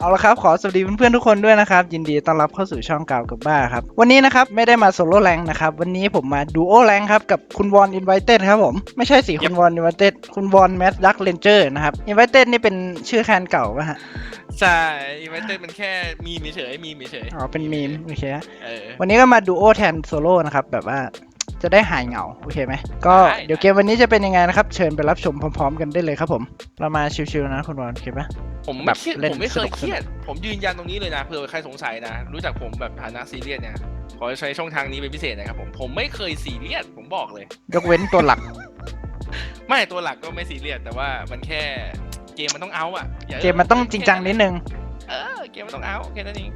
เอาละครับ ขอสวัสดีเพื่อนๆทุกคนด้วยนะครับ ยินดีต้อนรับเข้าสู่ช่องกาวกับบ้าครับ วันนี้นะครับ ไม่ได้มาโซโล่แรงนะครับ วันนี้ผมมาดูโอแรงครับ กับคุณวอนอินไวเต็ดครับผม ไม่ใช่สิคุณวอนอินไวเต็ดคุณวอนแมสดักเลนเจอร์นะครับอินไวเต็ดนี่เป็นชื่อแคนเก่าป่ะฮะ ใช่อีเวนต์มันแค่มีมเฉยๆมีมเฉยอ๋อเป็นมีมโอเคฮะๆเออวันนี้ก็มาดูโอแทนโซโล่นะครับแบบว่า จะได้หายเหงา โอเคไหม ก็ได้ เดี๋ยวเกมวันนี้จะเป็นยังไงนะครับ เชิญไปรับชมพร้อมๆ กันได้เลยครับผม เรามาชิวๆนะคุณวอนโอเคปะ ผมแบไม่บเครียดเล่นผมไม่เคสยนุกๆเครียด ผมยืนยันตรงนี้เลยนะเผื่อใครสงสัยนะ รู้จักผมแบบฐานะซีเรียสเนี่ยขอใช้ช่องทางนี้เป็นพิเศษนะครับผมผมไม่เคยซีเรียสผมบอกเลย ยกเว้นตัวหลัก ไม่ตัวหลักก็ไม่ซีเรียสแต่ว่ามันแค่เกมมันต้องเอาอะอย่าเกมมันต้องจริงจังนิดนึง เออเกมมันต้องเอาแค่นั้นเอง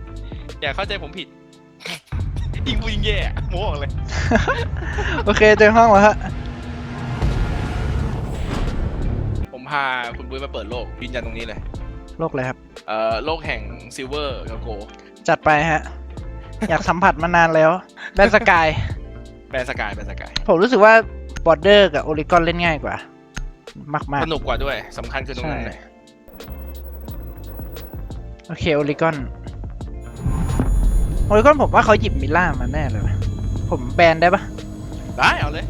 อย่าเข้าใจผมผิด ยิงกูยิงแย่โม้บอกเลยโอเคเจอห้องแล้วฮะ ผมพาคุณบุ้ยมาเปิดโลกยืนยันตรงนี้เลย โลกเลยครับ เอ่อโลกแห่งซิลเวอร์กับโกจัดไปฮะ อยากสัมผัสมานานแล้วแบนสกาย แบนสกายแบนสกายผมรู้สึกว่าบอร์เดอร์กับโอริกอนเล่นง่ายกว่า มาก สนุกกว่าด้วยสำคัญคือตรงนั้นเลย ๆ โอเคโอริกอน โอริกอนผมว่าเขาหยิบมิล่ามาแน่เลยว่ะผมแบนได้ปะได้เอาเลย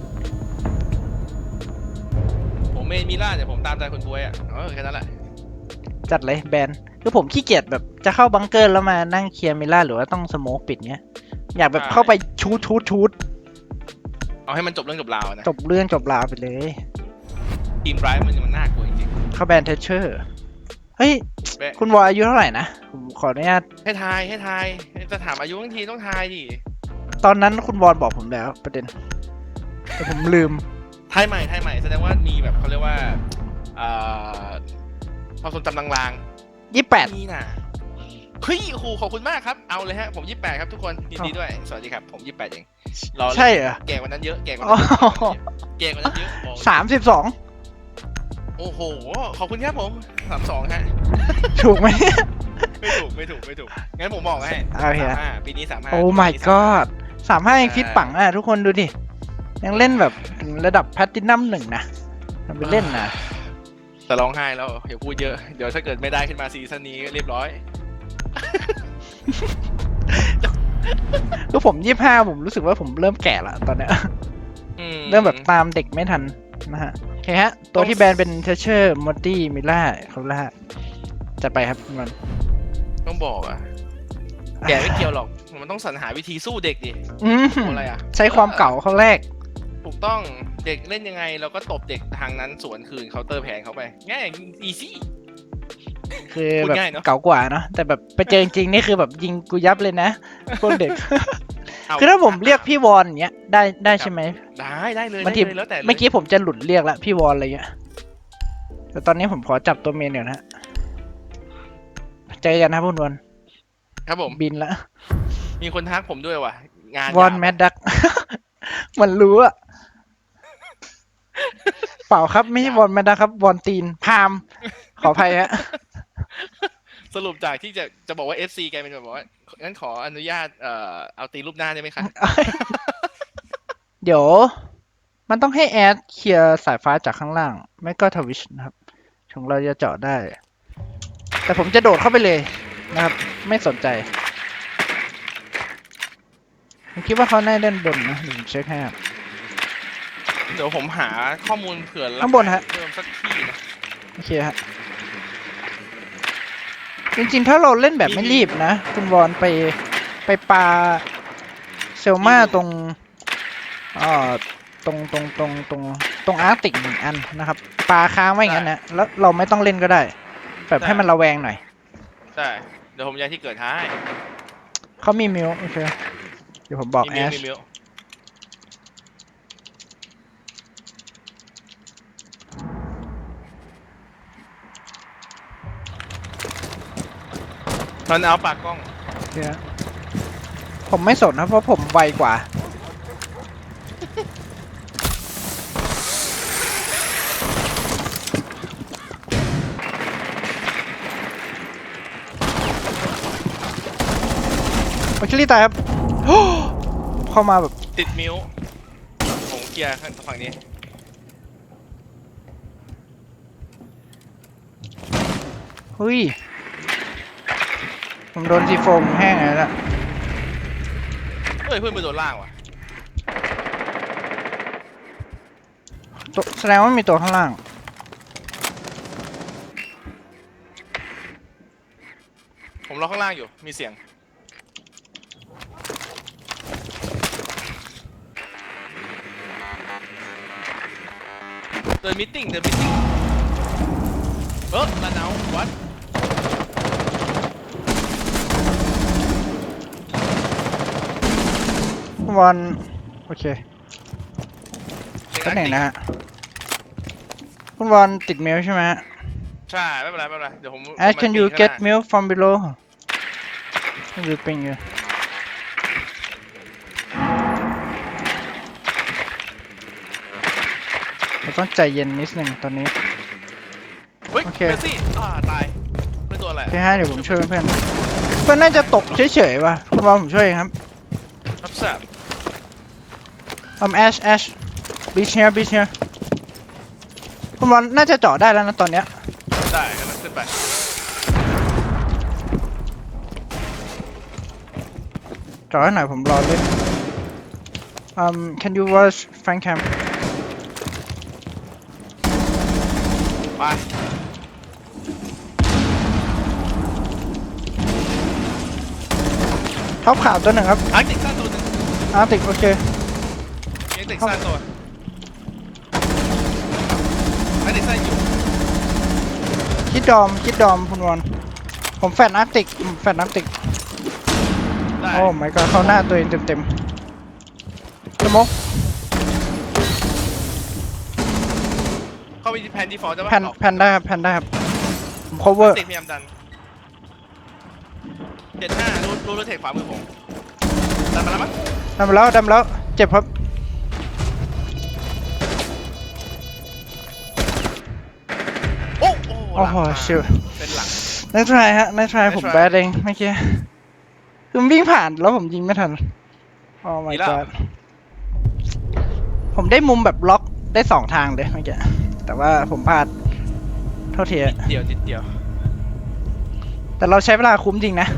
ผมเมนมิล่าเดี๋ยวผมตามใจคุณบวยอะเออแค่นั้นแหละจัดเลยแบนคือผมขี้เกียจแบบจะเข้าบังเกอร์แล้วมานั่งเคลียร์มิล่าหรือว่าต้องสโมกปิดเงี้ย อยากแบบเข้าไปชูดชูดชูดเอาให้มันจบเรื่องจบราวนะจบเรื่องจบราวไปเลยทีมไบรท์มันมันน่ากลัวจริงเข้าแบนเทเชอร์เฮ้ยๆแบะคุณวอลอายุเท่าไหร่นะผมขออนุญาตให้ทายให้ทาย จะถามอายุทั้งทีต้องทายดิตอนนั้นคุณวอลบอกผมแล้วประเด็น แต่ผมลืม ทายใหม่ทายใหม่แสดงว่ามีแบบเขาเรียกว่าเอ่อความทรงจำลางยี่แปด ๆนี่น่ะเฮ้ยโอ้โหขอบคุณมากครับเอาเลยฮะผมยี่แปดครับทุกคนยินดีด้วย สวัสดีครับ ผมยี่แปดเองรอเลยใช่เหรอ แก่กว่านั้นเยอะแก่กว่าอ๋อนั้นเยอะแก่กว่านั้นเยอะบอกเลยสามสิบสอง โอ้โหขอบคุณครับผมสามสองฮะ ถูกไหม ไม่ถูกไม่ถูกไม่ถูกงั้นผมบอกให้โอเค สามห้าปีนี้สามห้า โอ้ my god สามห้ายังฟิตปังอะทุกคนดูดิ ยังเล่นแบบถึงระดับแพลตินัมหนึ่งนะทำไปเล่นนะ แต่ร้องไห้แล้วอย่าพูดเยอะ เดี๋ยวถ้าเกิดไม่ได้ขึ้นมาซีซั่นนี้เรียบร้อย คือผมยี่ห้าผมรู้สึกว่าผมเริ่มแก่ละตอนเนี้ย อืเริ่มแบบตามเด็กไม่ทันนะฮะ โอเคฮะ ตัวที่แบนเป็นเทเชอร์มอตตี้มิล่าคาร่าจัดไปครับมัน ต้องบอกอะ แกไม่เกี่ยวหรอก มันต้องสรรหาวิธีสู้เด็กดิอืมเอาอะไรอะ ใช้ความเก่าเขาแรก ถูกต้อง เด็กเล่นยังไงเราก็ตบเด็กทางนั้นสวนคืนเคาน์เตอร์แผนเขาไป ง่ายอีซี่ คือพูดแบบง่ายเนอะ เก่ากว่าเนาะแต่แบบไปเจอจริงๆนี่คือแบบยิงกูยับเลยนะพวกเด็กเอาคือถ้าผมเรียกพี่วอนอย่างเงี้ยได้ได้ใช่ไหม ได้ได้เลยบางได้ทีเลยแล้วแต่เลยเมื่อกี้ผมจะหลุดเรียกแล้วพี่วอนอะไรเงี้ยแต่ตอนนี้ผมขอจับตัวเมนเดี๋ยวนะฮะ เจอกันนะพุ่นวอนครับผมบินละมีคนทักผมด้วยว่ะ งานวอนยาวแมดดัก มันรู้อะเปล่าครับ ไม่ใช่วอนแมดดักครับวอนตีนพาม ขออภัยฮะสรุปจากที่จะจะบอกว่า FC กลายเป็นแบบว่างั้นขออนุญาตเอ่อเอาตีรูปหน้าได้ไหมคะเดี๋ยว มันต้องให้แอดเคลียร์สายฟ้าจากข้างล่าง ไม่ก็ทวิชนะครับ ถึงเราจะเจาะได้ แต่ผมจะโดดเข้าไปเลยนะครับ ไม่สนใจ ผมคิดว่าเขาน่าเล่นบนนะเดี๋ยวผมเช็คให้ครับเดี๋ยวผมหาข้อมูลเผื่อรับข้างบนฮะ เพิ่มสักที่นะ โอเคฮะ จริงๆ ถ้าเราเล่นแบบไม่รีบนะ คุณวอนไปไปปาเซลมาตรงเอ่อตรงตรงตรงตรงตรงอาร์ติกหนึ่งอันนะครับปาค้างไว้อย่างนั้นนะแล้วเราไม่ต้องเล่นก็ได้ แบบให้มันระแวงหน่อย ใช่ เดี๋ยวผมย้ายที่เกิดท้ายเขามีมิวโอเค เดี๋ยวผมบอกมีแอมิวชมีมิวตอนเอาปากกล้อง ผมไม่สนนะเพราะผมไวกว่า มาคิลี่ตายครับ เข้ามาแบบติดมิวผมเคลียร์ข้างฝั่งนี้ เฮ้ย ผมโดนซีโฟมแห้งเลยละเฮ้ยเพื่อนไปโดนล่างว่ะตัวแสดงว่ามีตัวข้างล่าง ผมรอข้างล่างอยู่มีเสียง เดินมิทติ้งเดินมิทติ้งเออลาเนาวัดคุณบอลโอเคก็หนึ่งนะฮะคุณบอลติดเมลใช่ไหมฮะ ใช่ ไม่เป็นไร ไม่เป็นไร เดี๋ยวผม Ash ผม can มา you ปีน get ข้างหน้า milk from below ดูปิงอยู่ ต้องใจเย็นนิดหนึ่งตอนนี้ เฮ้ยโอเค เมสซี่อ่าตายเป็นตัวอะไรโอเคฮะเดี๋ยวผมช่วยเพื่อนๆเพื่อนน่าจะตกเฉยๆว่ะคุณบอลผมช่วยเองครับรับแซ่บ um Ash Ash beach here beach here คุณบอลน่าจะเจาะได้แล้วนะตอนเนี้ยได้กำลังขึ้นไปเจาะให้หน่อยผมรอเล่น um can you watch Frank Cam ไปท็อปข่าวตัวหนึ่งครับอาร์ติกสั้นตัวหนึงอาร์ติกโอเคยังติกสั้นตัวอาร์ติกสั้นอยู่คิดดอมคิดดอมคุณวอนผมแฟนอาร์ติกผมแฟนอาร์ติกได้โอ้ my god เข้าหน้าตัวเองเต็มๆสมก เข้าไปที่แผ่นดีฟอลต์จะแผ่นแผ่นได้ครับแผ่นได้ครับผม cover ติดพยายามดันเจ็ดห้ารู้รู้รู้เทคขวามือผมดันมาแล้วมั้งดำแล้วดำแล้วเจ็บครับโอ้โอ้โอ้โหลังมาชิวเป็นหลัง นายทรายฮะนายทราย Nice ผม try แบดเองเมื่อกี้คือวิ่งผ่านแล้วผมยิงไม่ทันโอ้ my ดีแล้ว god ผมได้มุมแบบล็อกได้สองทางเลยเมื่อกี้ แต่ว่าผมพลาดโทษทีอะเดียวนิดเดียวแต่เราใช้เวลาคุ้มจริงนะ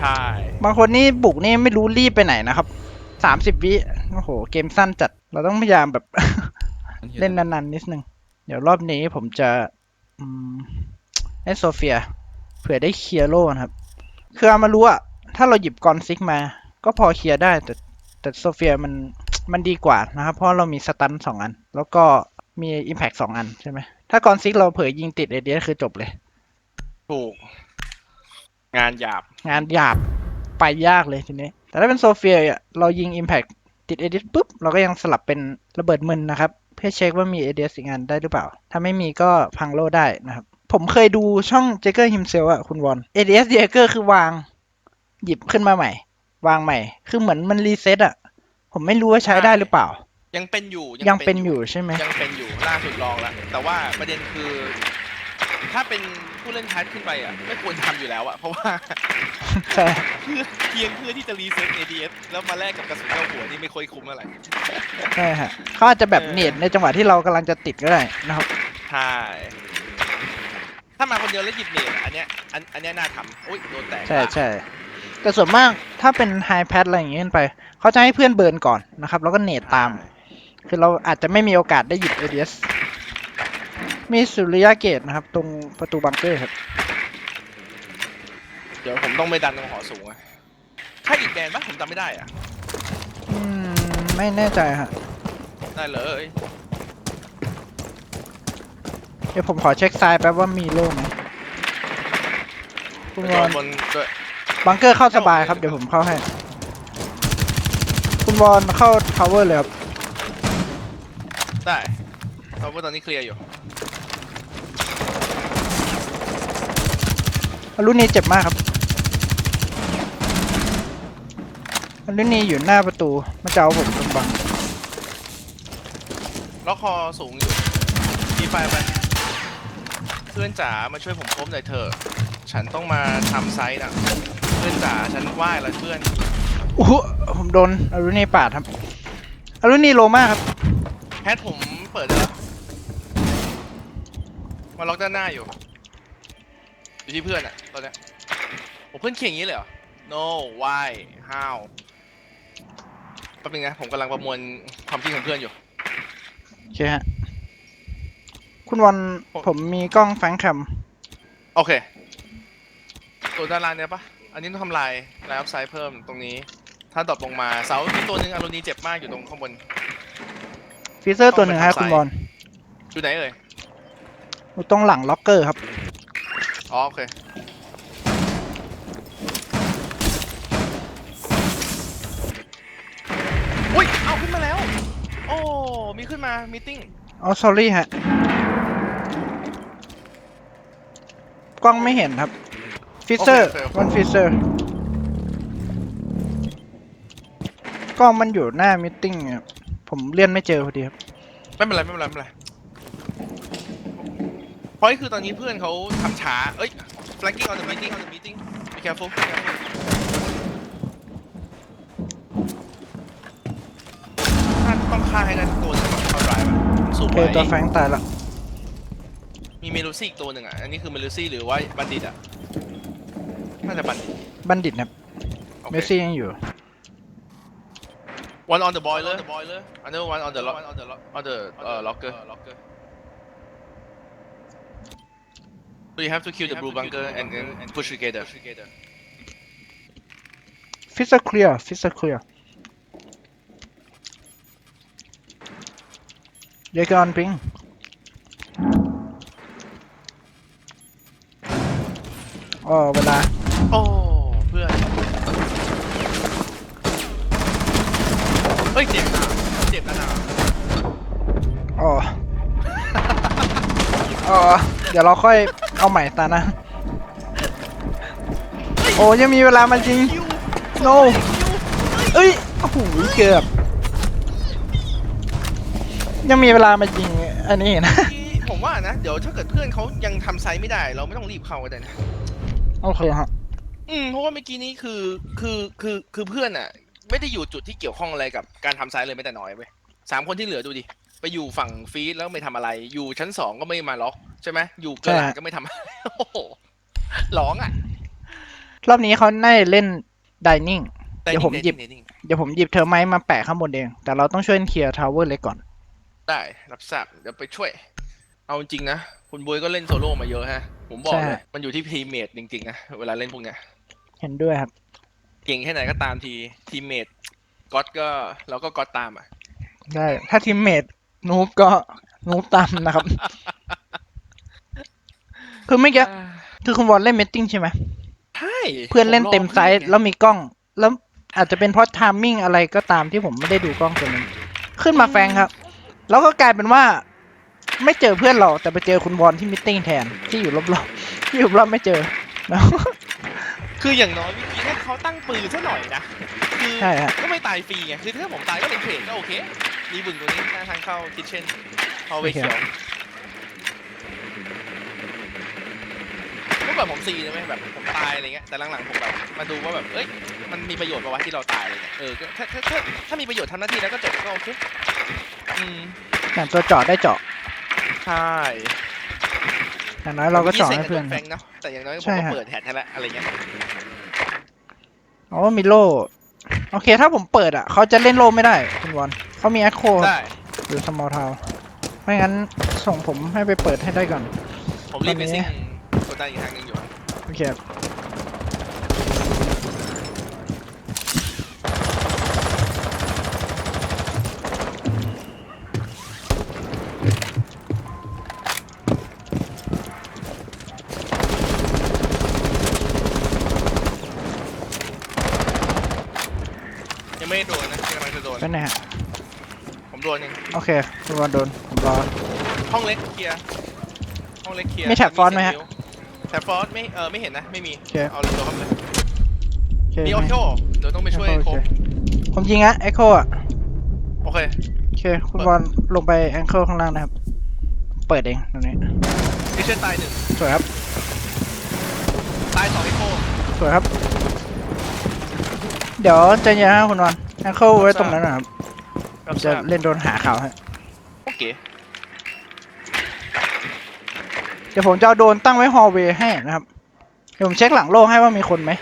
ใช่บางคนนี่บุกนี่ไม่รู้รีบไปไหนนะครับสามสิบวิโอ้โห เกมสั้นจัด เราต้องพยายามแบบ เล่นนานๆนิดนึง เดี๋ยวรอบนี้ผมจะอืมให้โซเฟีย เผื่อได้เคลียร์โล่นะครับ คือเอามารู้อะถ้าเราหยิบกอนซิกมา ก็พอเคลียร์ได้ แต่แต่โซเฟียมันมันดีกว่านะครับ เพราะเรามีสตันสองอัน แล้วก็ มีอิมแพกสองอันใช่ไหม ถ้ากอนซิกเราเผยยิงติดเอเดียคือจบเลย ถูก งานหยาบ งานหยาบไปยากเลยทีนี้ แต่ถ้าเป็นโซเฟียอะเรายิง Impact ติดเอเดสปุ๊บ เราก็ยังสลับเป็นระเบิดมึนนะครับ เพื่อเช็คว่ามีเอเดสอีกงานได้หรือเปล่า ถ้าไม่มีก็พังโลได้นะครับ ผมเคยดูช่องเจเกอร์ฮิมเซลอะคุณวอนเอเดสเจเกอร์คือวาง หยิบขึ้นมาใหม่ วางใหม่ คือเหมือนมันรีเซ็ตอะผมไม่รู้ว่าใช้ได้หรือเปล่า ยังเป็นอยู่ยังเป็นอยู่ใช่ไหมยังเป็นอยู่ล่าสุดลองแล้วแต่ว่าประเด็นคือ ถ้าเป็นผู้เล่นพาร์ทขึ้นไปอะไม่ควรทำอยู่แล้วอะเพราะว่าใช่เพื่อเพียงเพื่อที่จะรีเซ็ต ADS แล้วมาแลกกับกระสุนเข้าหัวนี่ไม่ค่อยคุ้มอะไรใช่ฮะเขาอาจจะแบบเออเนียดในจังหวะที่เรากำลังจะติดก็ได้นะครับใช่ถ้ามาคนเดียวแล้วหยิบเนตอันเนี้ยอันอันเนี้ยน่าทำอุ้ยโดนแตกใช่ใช่แต่ส่วนมากถ้าเป็นไฮแพดอะไรอย่างเงี้ยขึ้นไป เขาจะให้เพื่อนเบิร์นก่อนนะครับ แล้วก็เนตตาม คือเราอาจจะไม่มีโอกาสได้หยิบ ADS มีสุริยะเกตนะครับ ตรงประตูบังเกอร์ครับ เดี๋ยวผมต้องไปดันตรงหอสูงอะถ้าอีกแบรนด์ปะผมจำไม่ได้อะอืม ไม่แน่ใจฮะ ได้เลยเดี๋ยวผมขอเช็คซ้ายแป๊บว่ามีโล่ไหมคุณไปวโดอนนบนด้วยบังเกอร์เข้าสบายครับ เดี๋ยวผมเข้าให้ คุณวอนเข้า cover เลยครับ ได้เพราะว่าตอนนี้เคลียร์อยู่รุ่นนี้เจ็บมากครับรุ่นนี้อยู่หน้าประตูมันจะเอาผมตรงบังล็อกคอสูงอยู่มีไฟไปเพื่อนจ๋ามาช่วยผมคบหน่อยเถอะฉันต้องมาทำไซต์นะเพื่อนจ๋าฉันไหว้แล้วเพื่อนอู้หูผมโดนอารุณีปาดครับอารุณีโลมากครับ แพทผมเปิดได้แล้วมาล็อกด้านหน้าอยู่ อยู่ที่เพื่อนอะตอนเนี้ยผมเพื่อนเขียนอย่างนี้เลยเหรอ no why how แป๊บนึงนะ ผมกำลังประมวลความคิดของเพื่อนอยู่ โอเคฮะ คุณวันผมผมมีกล้องแฟลงแคม โอเค ตัวด้านล่างเนี่ยปะอันนี้ต้องทำลายลายอัพไซด์เพิ่มตรงนี้ ถ้าดรอปลงมาเสามีตัวหนึ่งอารนีเจ็บมากอยู่ตรงข้างบน ฟีเซอร์ตัวหนึ่งฮะต้องไปคุณทำบอลอยู่ไหนเอ่ยอยู่ตรงหลังล็อกเกอร์ครับ อ๋อโอเค อุ้ย เอาขึ้นมาแล้ว โอ้ มีขึ้นมา มีติ้ง อ๋อ sorry ฮะ กล้องไม่เห็นครับฟิเซอร์โอเคโอเควันฟิเซอร์ กล้องมันอยู่หน้ามิทติ้งครับ ผมเลื่อนไม่เจอพอดีครับ ไม่เป็นไรไม่เป็นไรไม่เป็นไรเพราะคือตอนนี้เพื่อนเขาทำช้า เอ้ย flanking on the meeting on the meeting be careful be careful ถ้าต้องฆ่าให้ได้ทุกตัวเลยแบบเข้าไรแบบสูโองเคไว้ตัวแฟงตายละมีเมลูซี่อีกตัวหนึ่งอะ อันนี้คือเมลูซี่หรือว่าบัณฑิตอะ น่าจะบัณฑิตบัณฑิตครับ โอเมเคสซี่ยังอยู่ One on the boiler. The boiler. Another one on the lock. On the lock. On the uh, locker. locker. So you have to kill the blue bunker and then push together. ฟิเซอร์เคลียร์ฟิเซอร์เคลียร์เยกอนปิงอ๋อเวลา โอ้เพื่อน เฮ้ยเจ็บนะเจ็บนะนะอ๋ออ๋อเดี๋ยวเราค่อยเอาใหม่ตานะ โอ้ยังมีเวลามาจริง no เอ้ยโอ้โหเกือบ ยังมีเวลามาจริง อันนี้นะ ผมว่านะ เดี๋ยวถ้าเกิดเพื่อนเขายังทำไซส์ไม่ได้ เราไม่ต้องรีบเข้าก็ได้นะโอเคฮะ อืมเพราะว่าเมื่อกี้นี้คือคือคือคือเพื่อนอะ ไม่ได้อยู่จุดที่เกี่ยวข้องอะไรกับการทำไซส์เลยแม้แต่น้อยเว้ยสามคนที่เหลือดูดิไปอยู่ฝั่งฟีดแล้วไม่ทำอะไร อยู่ชั้นสองก็ไม่มาล็อกใช่ไหมอยู่เกินหลังก็ไม่ทำ โอ้โหร้องอะรอบนี้เขาน่าจะเล่นดิเนิ่งแต่เดี๋ยวผมนิ่งหยิบนิ่งนิ่งเดี๋ยวผมหยิบเทอร์ไมท์มาแปะข้างบนเอง แต่เราต้องช่วยเคลียร์ทาวเวอร์เล็กก่อน ได้รับทราบเดี๋ยวไปช่วย เอาจริงๆนะ คุณบวยก็เล่นโซโล่มาเยอะฮะ ผมบอกใช่ เลยฮะมันอยู่ที่ทีมเมทจริงๆนะเวลาเล่นพวกเนี้ย เห็นด้วยครับ เก่งแค่ไหนก็ตามทีทีมเมทก็อตก็เราก็ก็อตตามอะ ได้ถ้าทีมเมทนูบก็นูบตามนะครับ คือไม่อกี้คือคุณวอลเล่นเมตติ้งใช่ไหมใช่เพื่อนเล่นเต็มไซส์แล้แล้ววมีกล้อง แล้วอาจจะเป็นเพราะทามมิ่งอะไรก็ตามที่ผมไม่ได้ดูกล้องตัวนั้นขึ้นมาแฟงครับ แล้วก็กลายเป็นว่า ไม่เจอเพื่อนเราแต่ไปเจอคุณวอนที่มิทติ้งแทนที่อยู่รอบๆที่อยู่รอบไม่เจอแล้วคืออย่างน้อยวิกี้ถ้า เขาตั้งปืนซะหน่อยนะคือใช่ฮะ ก็ไม่ตายฟรีไงคือถ้าผมตายก็เป็นเทรดก็โอเคมีบึงตัวนี้หน้าทางเข้าคิทเช่นเอาไปเขียวเมื่อก่อนผมซีนะไหมแบบผมตายอะไรเงี้ยแต่หลังๆผมแบบมาดูว่าแบบเอ้ยมันมีประโยชน์ป่าวะที่เราตายอะไรเงี้ยเออก็ถ้าถ้าถ้าถ้ามีประโยชน์ทำหน้าที่แล้วก็จบก็โอเคอืมอย่างตัวเจาะได้เจาะใช่ อย่างน้อยเราก็เจาะให้เพื่อนแฟงเนาะแต่อย่างน้อยผมใช่ก็ฮะ เปิดแฮทให้แล้วอะไรเงี้ย อ๋อมีโล่ โอเค ถ้าผมเปิดอะ เขาจะเล่นโล่ไม่ได้คุณวอนเขามีแอคโคได้หรือสมอลทาวไม่งั้นส่งผมให้ไปเปิดให้ได้ก่อน ผมรีบไปตอนนี้ซิ่งกดดันอีกทางหนึงอยู่ โอเค เป็นไงฮะผมโดนยังโอเคคุณวอนโดนผมรอ ห้องเล็กเคลียร์ห้องเล็กเคลียร์มีแท็บฟอนต์ไหมฮะแท็บฟอนต์ไม่เออไม่เห็นนะไม่มีโอเค เอาเลยตัวเข้าไปเลยโอเคมีออโต้เดี๋ยวต้องไปช่วยโอโคเคผมยิงอะเอ็กโคอะโอเคโอเค คุณวอนลงไปแองเกิลข้างล่างนะครับ เปิดเองตรงนี้ดิเชนตายหนึ่งสวยครับตายสองไอโคสวยครับ เดี๋ยวใจเย็นนะคุณวอน แองเกิลไว้ตรงนั้นนะครับผรับมทจะราบเล่นโดนหาข่าวให้โอเค เดี๋ยวผมจะเอาโดรนตั้งไว้ฮอลเวย์ให้นะครับ เดี๋ยวเดี๋ยวผมเช็คหลังโล่ให้ว่ามีคนไหม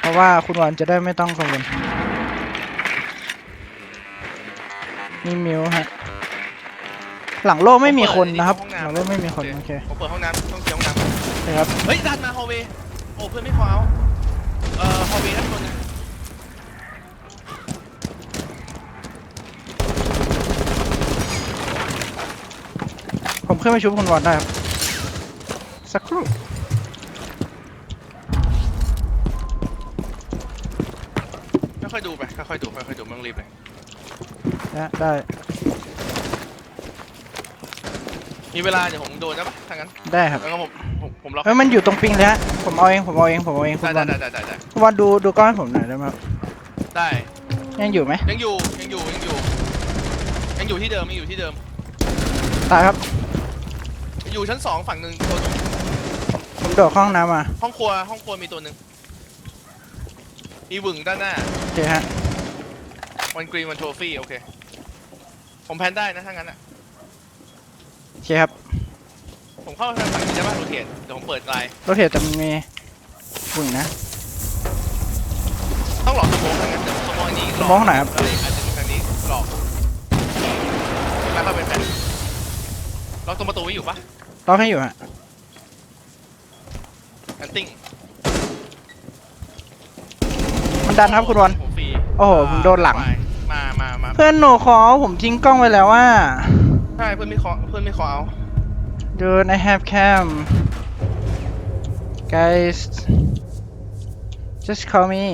เพราะว่าคุณวันจะได้ไม่ต้องกังวลมีมิวฮะ หลังโล่ไม่มีคนนะครับ หลังโล่ไม่มีคนโอเคผมเปิดห้องน้ำต้องเคลียร์ห้องน้ำนะครับ เฮ้ยดันมาฮอลเวย์โอ้เพื่อนไม่ขอเอาเอ่อฮอลเวย์ด้านบนนะ ผม ขึ้นไปชุบคุณวันได้ครับ สักครู่ค่อยๆดูไปค่อยๆดูค่อยๆดูไม่ต้องรีบเลยนะได้ มีเวลาเดี๋ยวผมโดนนะปะถ้างั้นได้ครับแล้วก็ผมผมผมล็อกเฮ้ยมันอยู่ตรงปิงเลยฮะผมเอาเองผมเอาเองผมเอาเองคุณได้วันได้ได้ได้ได้คุณวันดูดูกล้องให้ผมหน่อยได้ไหมครับได้ยังอยู่ไหมยังอยู่ยังอยู่ยังอยู่ ยังอยู่ที่เดิมยังอยู่ที่เดิมตายครับ อยู่ชั้นสองฝั่งหนึ่งตัวหนึ่งผมโดดเข้าห้องน้ำมาห้องครัวห้องครัวมีตัวหนึ่งมีหวึงด้านหน้าโอเคฮะวันกรีนวันโทฟี่โอเค ผมแพนได้นะถ้างั้นอะ โอเคครับผมเข้าทางฝั่งนี้ได้ป่ะโรเทตเดี๋ยวผมเปิดไลน์รถเทรดแต่มันมีฝุ่นนะ ต้องหลอกสโมองทางนั้นเดี๋ยวสโมองอันนี้หลสอกโมองไหนครับ เอ้ยอาจจะมีทางนี้หลอกแล้วก็เป็นแผ่นล็อกตรงประตูไว้อยู่ปะ ล็อกให้อยู่ฮะแอนติ้งมันดันครับคุณวันผมฟรีโอ้โหผมโดนหลัง มามามาเพื่อนหนูขอผมทิ้งกล้องไว้แล้วว่า ใช่เพื่อนไม่ขอเพื่อนไม่ขอเอา Dude I have cam guys just call me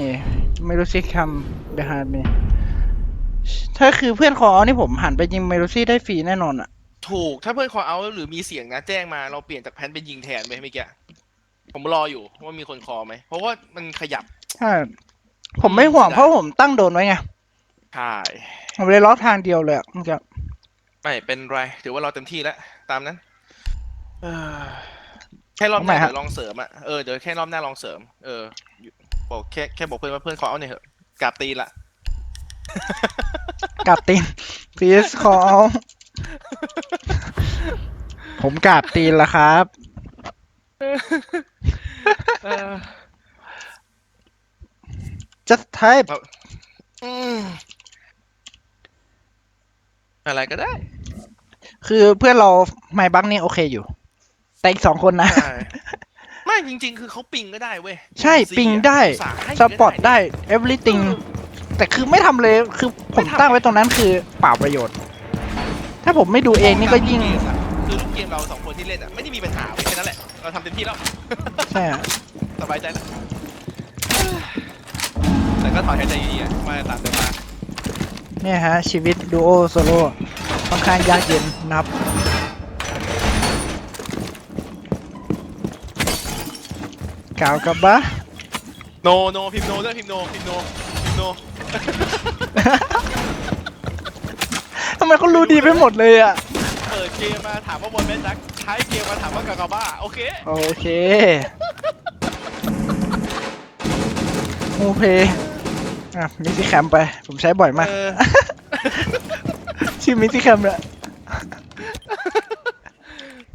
ไม่รู้สิ come behind me ถ้าคือเพื่อนขอเอานี่ผมหันไปยิงเมลูซี่ได้ฟรีแน่นอนอะ ถูกถ้าเพื่อนขอเอาหรือมีเสียงนะแจ้งมาเราเปลี่ยนจากแพนเป็นยิงแทนไปเมื่อกี้ผมรออยู่ว่ามีคนคอไหม เพราะว่ามันขยับ ใช่ ผมไม่ห่วงเพราะผมตั้งโดนไว้ไง ใช่ ผมเลยล็อกทางเดียวเลยอะเมื่อกี้ไม่เป็นไร ถือว่าเราเต็มที่แล้ว ตามนั้นเออแค่รอบหน้าเดี๋ยวลองเสริมอะ เออเดี๋ยวแค่รอบหน้าลองเสริม เออ บอกแค่แค่บอกเพื่อนว่าเพื่อนขอเอาหน่อยเถอะกราบตีนละกราบตีน please call ผมกราบตีนละครับ เออ just type อืมอะไรก็ได้คือเพื่อนเราไมบักนี่โอเคอยู่ แต่อีกสองคนนะ ใช่ไม่จริง ๆ คือเขาปิงก็ได้เว้ยใช่ซีปิงอะได้อุตส่าห์ให้สปอร์ตก็ได้ everything แต่คือไม่ทำเลย คือผมตั้งไว้ตรงนั้นคือเปล่าประโยชน์ ถ้าผมไม่ดูเองนี่ก็ยิ่ง คือลูกเกมเราสองคนที่เล่นอะไม่ได้มีปัญหาเว้ยแค่นั้นแหละ เราทำเต็มที่แล้ว ใช่อะสบายใจแล้วแต่ก็ถอนหายใจอยู่ดีอะมาตามเดิมมาเนี่ยฮะ ชีวิตดูโอโซโล่ค่อนข้างยากเย็นนะครับ กล่าวกับบะ โนโนพิมพ์โนด้วยพิมพ์โนพิมพ์โนพิมพ์โนทำไมเขารู้ดีไปหมดเลยอะเปิดเกมมาถามว่าบอลแมนดักใช้เกมมาถามว่ากากาบ้าโอเคโอเคโอเคอะมิซิแคมไป ผมใช้บ่อยมาก เออชื่อมิซิแคมเลย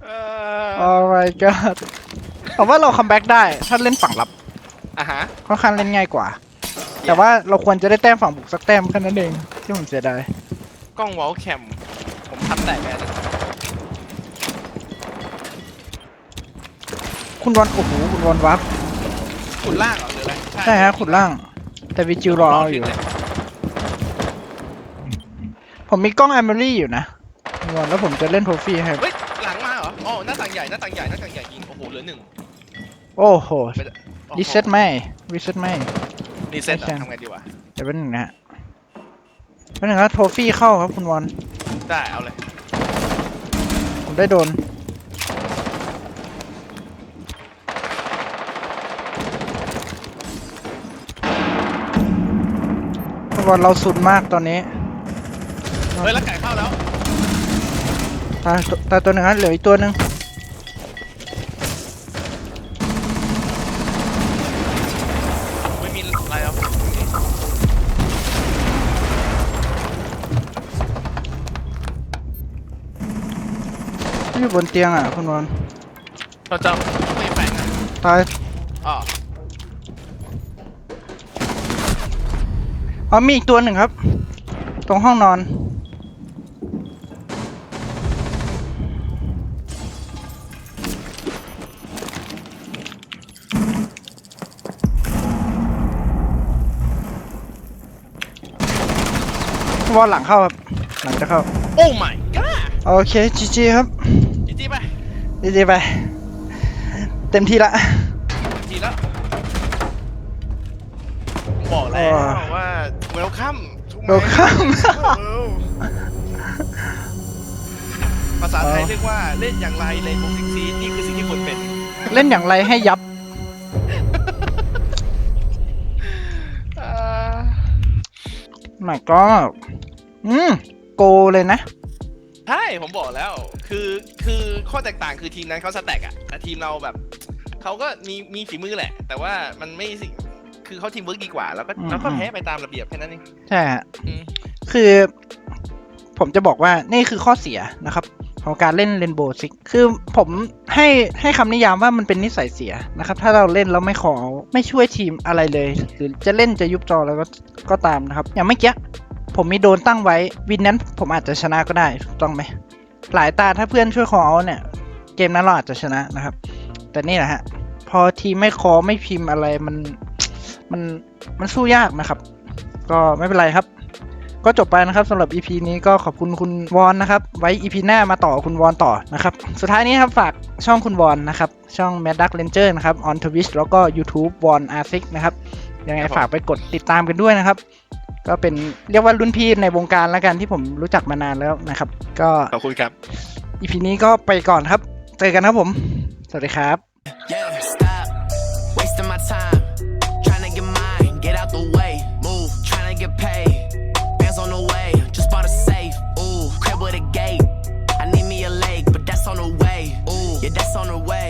เอโอ้อ my god ผมว่าเราคัมแบ็กได้ ถ้าเล่นฝั่งรับอะฮะค่อนข้างเล่นง่ายกว่า แต่ว่าเราควรจะได้แต้มฝั่งบุกสักแต้มแค่นั้นเองที่ผมเสียดาย กล้องวอลแคม ผมทำแตกแม่นะคุณวอนโอ้โหคุณวอนวับขุดล่างเหรอหรืออะไรใช่ฮะขุดล่าง แต่วิจิวรอเอาอยู่ขึ้นเลยผมมีกล้องแอมเบอรี่อยู่นะคุณวอนแล้วผมจะเล่นโทฟี่ให้เฮ้ยหลังมาเหรออ๋อหน้าต่างใหญ่หน้าต่างใหญ่หน้าต่างใหญ่ยิงโอ้โหเหลือหนึ่งโอ้โหไม่ได้โอ้โหรีเซ็ตไหมรีเซ็ตไหมรีเซ็ตเหรไม่อใช่ทำไงดีวะ เดี๋ยวเป็นหนึ่งนะฮะ เป็นหนึ่งครับโทฟี่เข้าครับคุณวอนได้เอาเลย ผมได้โดน คุณวอนเราสุดมากตอนนี้เฮ้ยแล้วไก่เข้าแล้ว ตายตัวตายตัวหนึ่งฮะเหลืออีกตัวหนึ่ง อยู่บนเตียงอะคุณวอนเราจะไม่แฝงนะตายอ๋ออ๋อมีอีกตัวหนึ่งครับ ตรงห้องนอน วอลหลังเข้าครับ หลังจะเข้า โอ้ my god โอเคจีจีครับ จีจีไปจีจีไป เต็มที่ละจีแล้วบอกแล้วอ๋อว่า welcome to my Welcome world ภาษาไทยเรียกว่าเล่นอย่างไรในโปรซิกซีนี่คือสิ่งที่ควรเป็น เล่นอย่างไรให้ยับอ่า my god อืม โกเลยนะ ใช่ผมบอกแล้ว คือคือข้อแตกต่างคือทีมนั้นเขาสแต็กอะแต่ทีมเราแบบเขาก็มีมีฝีมือแหละ แต่ว่ามันไม่สิคือเขาทีมเวิร์กดีกว่า แล้วก็อืม แล้วก็แพ้ไปตามระเบียบแค่นั้นเอง ใช่ฮะอืม คือผมจะบอกว่านี่คือข้อเสียนะครับ ของการเล่นเรนโบว์ซิกคือผมให้ให้คำนิยามว่ามันเป็นนิสัยเสียนะครับ ถ้าเราเล่นแล้วไม่ขอไม่ช่วยทีมอะไรเลย หรือจะเล่นจะยุบจอแล้วก็ก็ตามนะครับ อย่างเมื่อกี้ ผมมีโดนตั้งไว้ วินนั้นผมอาจจะชนะก็ได้ถูกต้องไหมหลายตาถ้าเพื่อนช่วยขอเอาเนี่ย เกมนั้นเราอาจจะชนะนะครับ แต่นี่แหละฮะ พอทีมไม่คอไม่พิมพ์อะไรมันมันมันสู้ยากนะครับ ก็ไม่เป็นไรครับ ก็จบไปนะครับสำหรับ EP นี้ก็ขอบคุณคุณวอนนะครับ ไว้ EP หน้ามาต่อคุณวอนต่อนะครับ สุดท้ายนี้ครับฝากช่องคุณวอนนะครับ ช่อง Mad Duck Ranger นะครับ on Twitch แล้วก็ YouTube วอน r 6นะครับ ยังไงครับผมฝากไปกดติดตามกันด้วยนะครับ ก็เป็นเรียกว่ารุ่นพี่ในวงการแล้วกันที่ผมรู้จักมานานแล้วนะครับ ก็ขอบคุณครับ EP นี้ก็ไปก่อนครับ เจอกันครับผม สวัสดีครับ Yeah, stop. Wasting my time. Trying to get mine. Get out the way. Move. Trying to get paid. Bands on the way. Just bought a safe. Ooh, crib with a gate. I need me a leg, but that's on the way. Ooh, yeah, that's on the way.